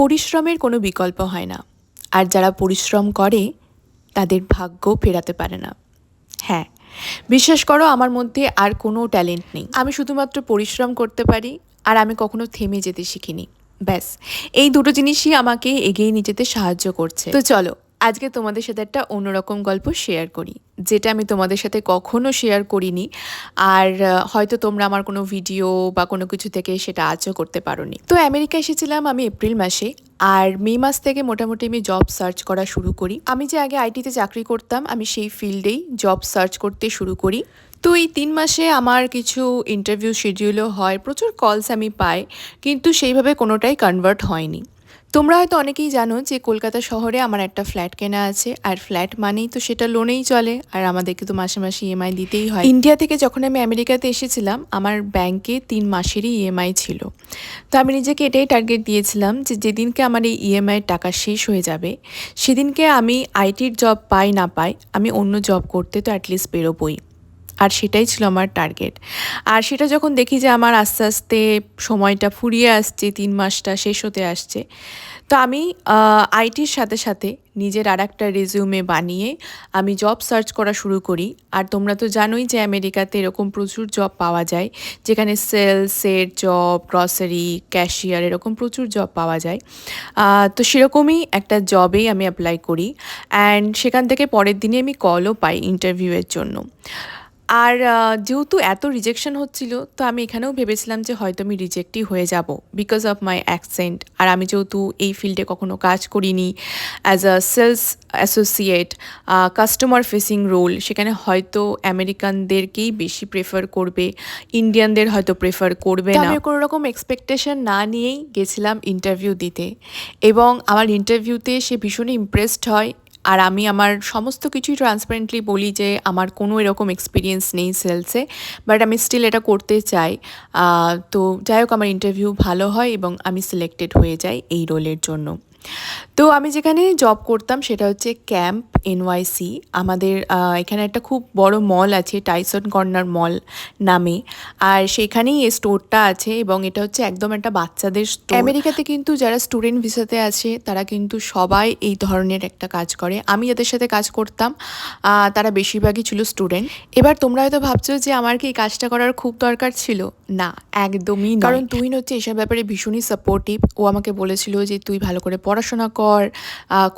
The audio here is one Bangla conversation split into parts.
পরিশ্রমের কোনো বিকল্প হয় না। আর যারা পরিশ্রম করে, তাদের ভাগ্য ফেরাতে পারে না। হ্যাঁ বিশ্বাস করো, আমার মধ্যে আর কোনো ট্যালেন্ট নেই। আমি শুধুমাত্র পরিশ্রম করতে পারি, আর আমি কখনো থেমে যেতে শিখিনি। ব্যাস, এই দুটো জিনিসই আমাকে এগিয়ে নিয়ে যেতে সাহায্য করছে। তো চলো আজকে তোমাদের সাথে একটা অন্যরকম গল্প শেয়ার করি, যেটা আমি তোমাদের সাথে কখনো শেয়ার করিনি, আর হয়তো তোমরা আমার কোনো ভিডিও বা কোনো কিছু থেকে সেটা আজও করতে পারোনি। তো আমেরিকা এসেছিলাম আমি এপ্রিল মাসে, আর মে মাস থেকে মোটামুটি আমি জব সার্চ করা শুরু করি। আমি যে আগে আইটিতে চাকরি করতাম, আমি সেই ফিল্ডেই জব সার্চ করতে শুরু করি। তো এই তিন মাসে আমার কিছু ইন্টারভিউ শিডিউলও হয়, প্রচুর কলস আমি পাই, কিন্তু সেইভাবে কোনোটাই কনভার্ট হয়নি। তোমরা হয়তো অনেকেই জানো যে কলকাতা শহরে আমার একটা ফ্ল্যাট কেনা আছে, আর ফ্ল্যাট মানেই তো সেটা লোনেই চলে, আর আমাদেরকে তো মাসে মাসে ইএমআই দিতেই হয়। ইন্ডিয়া থেকে যখন আমি আমেরিকাতে এসেছিলাম, আমার ব্যাংকে তিন মাসেরই ইএমআই ছিল। তো আমি নিজেকে এটাই টার্গেট দিয়েছিলাম যে যেদিনকে আমার এই ইএমআইয়ের টাকা শেষ হয়ে যাবে, সেদিনকে আমি আইটির জব পাই না পাই, আমি অন্য জব করতে তো অ্যাটলিস্ট বেরোবই। আর সেটাই ছিল আমার টার্গেট আর সেটা যখন দেখি যে আমার আস্তে আস্তে সময়টা ফুরিয়ে আসছে, তিন মাসটা শেষ হতে আসছে, তো আমি আইটির সাথে সাথে নিজের আর একটা রেজিউমে বানিয়ে আমি জব সার্চ করা শুরু করি। আর তোমরা তো জানোই যে আমেরিকাতে এরকম প্রচুর জব পাওয়া যায়, যেখানে সেলসের জব গ্রসারি ক্যাশিয়ার এরকম প্রচুর জব পাওয়া যায়। তো সেরকমই একটা জবেই আমি অ্যাপ্লাই করি। অ্যান্ড সেখান থেকে পরের দিনে আমি কলও পাই ইন্টারভিউয়ের জন্য। আর যেহেতু এত রিজেকশন হচ্ছিল তো আমি এখানেও ভেবেছিলাম যে হয়তো আমি রিজেক্টই হয়ে যাব বিকজ অফ মাই অ্যাকসেন্ট আর আমি যেহেতু এই ফিল্ডে কখনো কাজ করিনি as a sales associate customer facing role সেখানে হয়তো আমেরিকানদেরকেই বেশি প্রেফার করবে ইন্ডিয়ানদের হয়তো প্রেফার করবে না। আমি কোনো রকম এক্সপেকটেশন না নিয়েই গেছিলাম ইন্টারভিউ দিতে। এবং আমার ইন্টারভিউতে সে ভীষণই ইমপ্রেসড হয় আর আমি আমার সমস্ত কিছুই ট্রান্সপারেন্টলি বলি যে আমার কোনো এরকম এক্সপিরিয়েন্স নেই সেলসে বাট আমি স্টিল এটা করতে চাই। তো যাই হোক, আমার ইন্টারভিউ ভালো হয় এবং আমি সিলেক্টেড হয়ে যাই এই রোলের জন্য। তো আমি যেখানে জব করতাম সেটা হচ্ছে ক্যাম্প এনওয়াইসি আমাদের এখানে একটা খুব বড় মল আছে টাইসন কর্নার মল নামে। আর সেখানেই এই স্টোরটা আছে এবং এটা হচ্ছে একদম একটা বাচ্চাদের স্টোর আমেরিকাতে কিন্তু যারা স্টুডেন্ট ভিসাতে আছে তারা কিন্তু সবাই এই ধরনের একটা কাজ করে। আমি যাদের সাথে কাজ করতাম তারা বেশিরভাগই ছিল স্টুডেন্ট এবার তোমরা হয়তো ভাবছ যে আমার কি এই কাজটা করার খুব দরকার ছিল? না একদমই কারণ তুই হচ্ছে এসব ব্যাপারে ভীষণই সাপোর্টিভ ও আমাকে বলেছিল যে তুই ভালো করে পড়াশোনা কর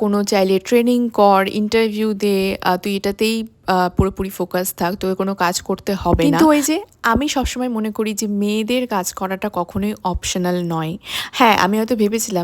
কোনো চাইলে ট্রেনিং কর ইন্টারভিউ দে তুই এটাতেই পুরোপুরি ফোকাস থাক, তোকে কোনো কাজ করতে হবে না। ওই যে আমি সবসময় মনে করি যে মেয়েদের কাজ করাটা কখনোই অপশনাল নয়। হ্যাঁ আমি হয়তো ভেবেছিলাম